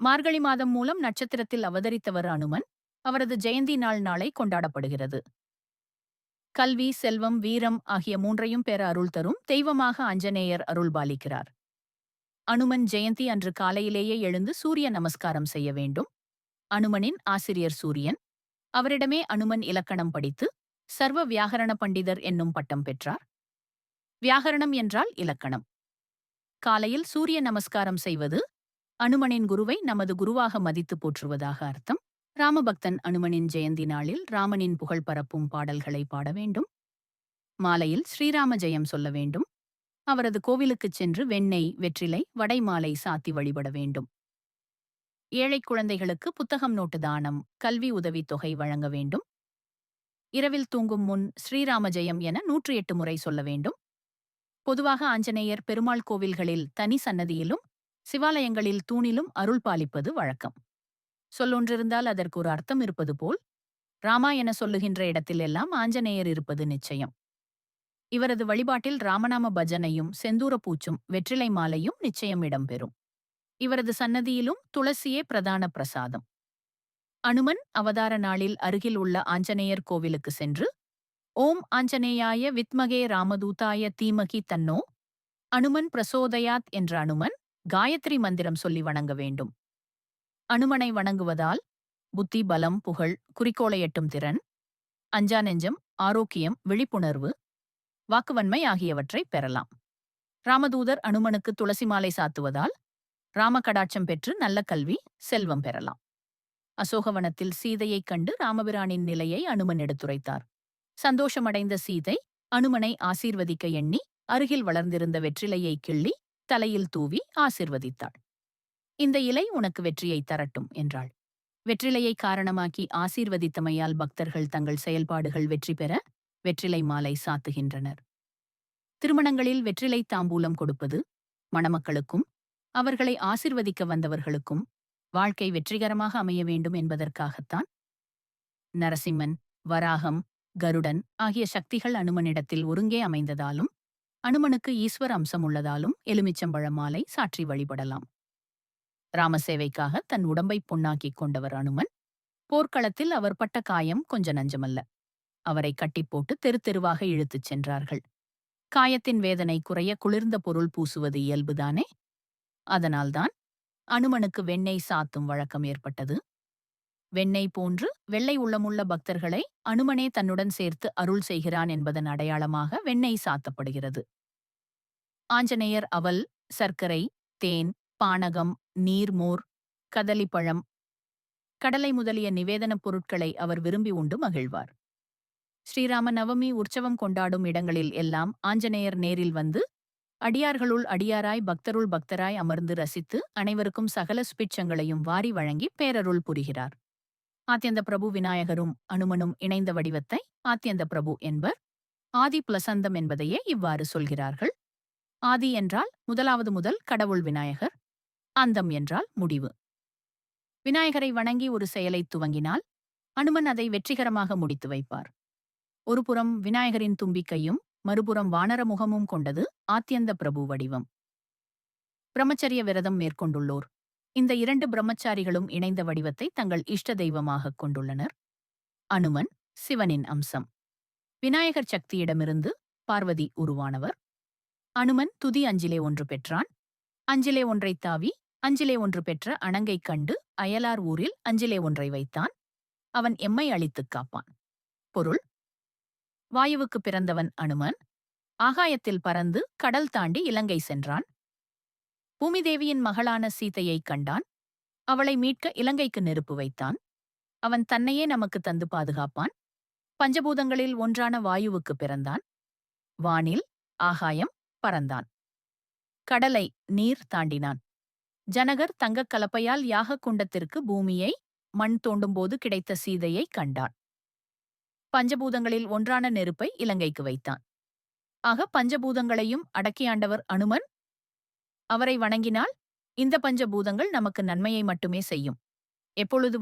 மார்கழி மாதம் மூலம் நட்சத்திரத்தில் அவதரித்தவர் அனுமன் அவரது ஜெயந்தி நாள் நாளை கொண்டாடப்படுகிறது. கல்வி செல்வம் வீரம் ஆகிய மூன்றையும் பெற அருள் தரும் தெய்வமாக அஞ்சநேயர் அருள் பாலிக்கிறார். அனுமன் ஜெயந்தி அன்று காலையிலேயே எழுந்து சூரிய நமஸ்காரம் செய்ய வேண்டும். அனுமனின் ஆசிரியர் சூரியன் அவரிடமே அனுமன் இலக்கணம் படித்து சர்வ வியாகரண பண்டிதர் என்னும் பட்டம் பெற்றார். வியாகரணம் என்றால் இலக்கணம். காலையில் சூரிய நமஸ்காரம் செய்வது அனுமனின் குருவை நமது குருவாக மதித்து போற்றுவதாக அர்த்தம். ராமபக்தன் அனுமனின் ஜெயந்தி நாளில் ராமனின் புகழ் பரப்பும் பாடல்களை பாட வேண்டும். மாலையில் ஸ்ரீராம ஜெயம் சொல்ல வேண்டும். அவரது கோவிலுக்குச் சென்று வெண்ணெய் வெற்றிலை வடை மாலை சாத்தி வழிபட வேண்டும். ஏழை குழந்தைகளுக்கு புத்தகம் நோட்டு தானம் கல்வி உதவித் தொகை வழங்க வேண்டும். இரவில் தூங்கும் முன் ஸ்ரீராம ஜெயம் என நூற்றி எட்டு முறை சொல்ல வேண்டும். பொதுவாக ஆஞ்சநேயர் பெருமாள் கோவில்களில் தனி சன்னதியிலும் சிவாலயங்களில் தூணிலும் அருள் பாலிப்பது வழக்கம். சொல்லொன்றிருந்தால் அதற்கு ஒரு அர்த்தம் இருப்பது போல் ராமா என சொல்லுகின்ற இடத்திலெல்லாம் ஆஞ்சநேயர் இருப்பது நிச்சயம். இவரது வழிபாட்டில் ராமநாம பஜனையும் செந்தூர பூச்சும் வெற்றிலை மாலையும் நிச்சயம் இடம்பெறும். இவரது சன்னதியிலும் துளசியே பிரதான பிரசாதம். அனுமன் அவதார நாளில் அருகில் உள்ள ஆஞ்சநேயர் கோவிலுக்கு சென்று ஓம் ஆஞ்சநேயாய வித்மகே ராமதூதாய தீமகி தன்னோ அனுமன் பிரசோதயாத் என்ற அனுமன் காயத்ரி மந்திரம் சொல்லி வணங்க வேண்டும். அனுமனை வணங்குவதால் புத்தி பலம் புகழ் குறிக்கோளை எட்டும் திறன் அஞ்சா நெஞ்சம் ஆரோக்கியம் விழிப்புணர்வு வாக்குவன்மை ஆகியவற்றை பெறலாம். ராமதூதர் அனுமனுக்கு துளசி மாலை சாத்துவதால் ராமகடாட்சம் பெற்று நல்ல கல்வி செல்வம் பெறலாம். அசோகவனத்தில் சீதையைக் கண்டு ராமபிரானின் நிலையை அனுமன் எடுத்துரைத்தார். சந்தோஷமடைந்த சீதை அனுமனை ஆசீர்வதிக்க எண்ணி அருகில் வளர்ந்திருந்த வெற்றிலையை கிள்ளி தலையில் தூவி ஆசிர்வதித்தாள். இந்த இலை உனக்கு வெற்றியை தரட்டும் என்றாள். வெற்றிலையை காரணமாக்கி ஆசீர்வதித்தமையால் பக்தர்கள் தங்கள் செயல்பாடுகள் வெற்றி பெற வெற்றிலை மாலை சாத்துகின்றனர். திருமணங்களில் வெற்றிலை தாம்பூலம் கொடுப்பது மணமக்களுக்கும் அவர்களை ஆசிர்வதிக்க வந்தவர்களுக்கும் வாழ்க்கை வெற்றிகரமாக அமைய வேண்டும் என்பதற்காகத்தான். நரசிம்மன் வராகம் கருடன் ஆகிய சக்திகள் அனுமனிடத்தில் ஒருங்கே அமைந்ததாலும் அனுமனுக்கு ஈஸ்வர அம்சம் உள்ளதாலும் எலுமிச்சம்பழ மாலை சாற்றி வழிபடலாம். ராமசேவைக்காக தன் உடம்பை பொன்னாக்கிக் கொண்டவர் அனுமன் போர்க்களத்தில் அவர் பட்ட காயம் கொஞ்ச நஞ்சமல்ல. அவரை கட்டிப்போட்டு தெரு தெருவாக இழுத்துச் சென்றார்கள். காயத்தின் வேதனை குறைய குளிர்ந்த பொருள் பூசுவது இயல்புதானே? அதனால்தான் அனுமனுக்கு வெண்ணெய் சாத்தும் வழக்கம் ஏற்பட்டது. வெண்ணெய் போன்று வெள்ளை உள்ளமுள்ள பக்தர்களை அனுமனே தன்னுடன் சேர்த்து அருள் செய்கிறான் என்பதன் அடையாளமாக வெண்ணெய் சாத்தப்படுகிறது. ஆஞ்சநேயர் அவல் சர்க்கரை தேன் பானகம் நீர்மோர் கதலிப்பழம் கடலை முதலிய நிவேதனப் பொருட்களை அவர் விரும்பி உண்டு மகிழ்வார். ஸ்ரீராம நவமி உற்சவம் கொண்டாடும் இடங்களில் எல்லாம் ஆஞ்சநேயர் நேரில் வந்து அடியார்களுள் அடியாராய் பக்தருள் பக்தராய் அமர்ந்து ரசித்து அனைவருக்கும் சகல சுபிட்சங்களையும் வாரி வழங்கி பேரருள் புரிகிறார். ஆத்தியந்த பிரபு விநாயகரும் அனுமனும் இணைந்த வடிவத்தை ஆத்தியந்த பிரபு என்பர். ஆதி பிளசந்தம் என்பதையே இவ்வாறு சொல்கிறார்கள். ஆதி என்றால் முதலாவது முதல் கடவுள் விநாயகர். அந்தம் என்றால் முடிவு. விநாயகரை வணங்கி ஒரு செயலை துவங்கினால் அனுமன் அதை வெற்றிகரமாக முடித்து வைப்பார். ஒருபுறம் விநாயகரின் தும்பிக்கையும் மறுபுறம் வானர முகமும் கொண்டது ஆத்தியந்த பிரபு வடிவம். பிரம்மச்சரிய விரதம் மேற்கொண்டுள்ளோர். இந்த இரண்டு பிரம்மச்சாரிகளும் இணைந்த வடிவத்தை தங்கள் இஷ்ட தெய்வமாகக் கொண்டுள்ளனர். அனுமன் சிவனின் அம்சம். விநாயகர் சக்தியிடமிருந்து பார்வதி உருவானவர். அனுமன் துதி அஞ்சிலே ஒன்று பெற்றான். அஞ்சிலே ஒன்றைத் தாவி அஞ்சிலே ஒன்று பெற்ற அணங்கைக் கண்டு அயலார் ஊரில் அஞ்சிலே ஒன்றை வைத்தான். அவன் எம்மை அழித்துக் காப்பான். பொருள் வாயுவுக்கு பிறந்தவன் அனுமன். ஆகாயத்தில் பறந்து கடல் தாண்டி இலங்கை சென்றான். பூமிதேவியின் மகளான சீதையைக் கண்டான். அவளை மீட்க இலங்கைக்கு நெருப்பு வைத்தான். அவன் தன்னையே நமக்கு தந்து பாதுகாப்பான். பஞ்சபூதங்களில் ஒன்றான வாயுவுக்கு பிறந்தான். வானில் ஆகாயம் பறந்தான். கடலை நீர் தாண்டினான். ஜனகர் தங்கக் கலப்பையால் யாக குண்டத்திற்கு பூமியை மண் தோண்டும்போது கிடைத்த சீதையை கண்டான். பஞ்சபூதங்களில் ஒன்றான நெருப்பை இலங்கைக்கு வைத்தான். ஆக பஞ்சபூதங்களையும் அடக்கியாண்டவர் அனுமன் அவரை வணங்கினால் இந்த பஞ்சபூதங்கள் நமக்கு நன்மையை மட்டுமே செய்யும். எப்பொழுது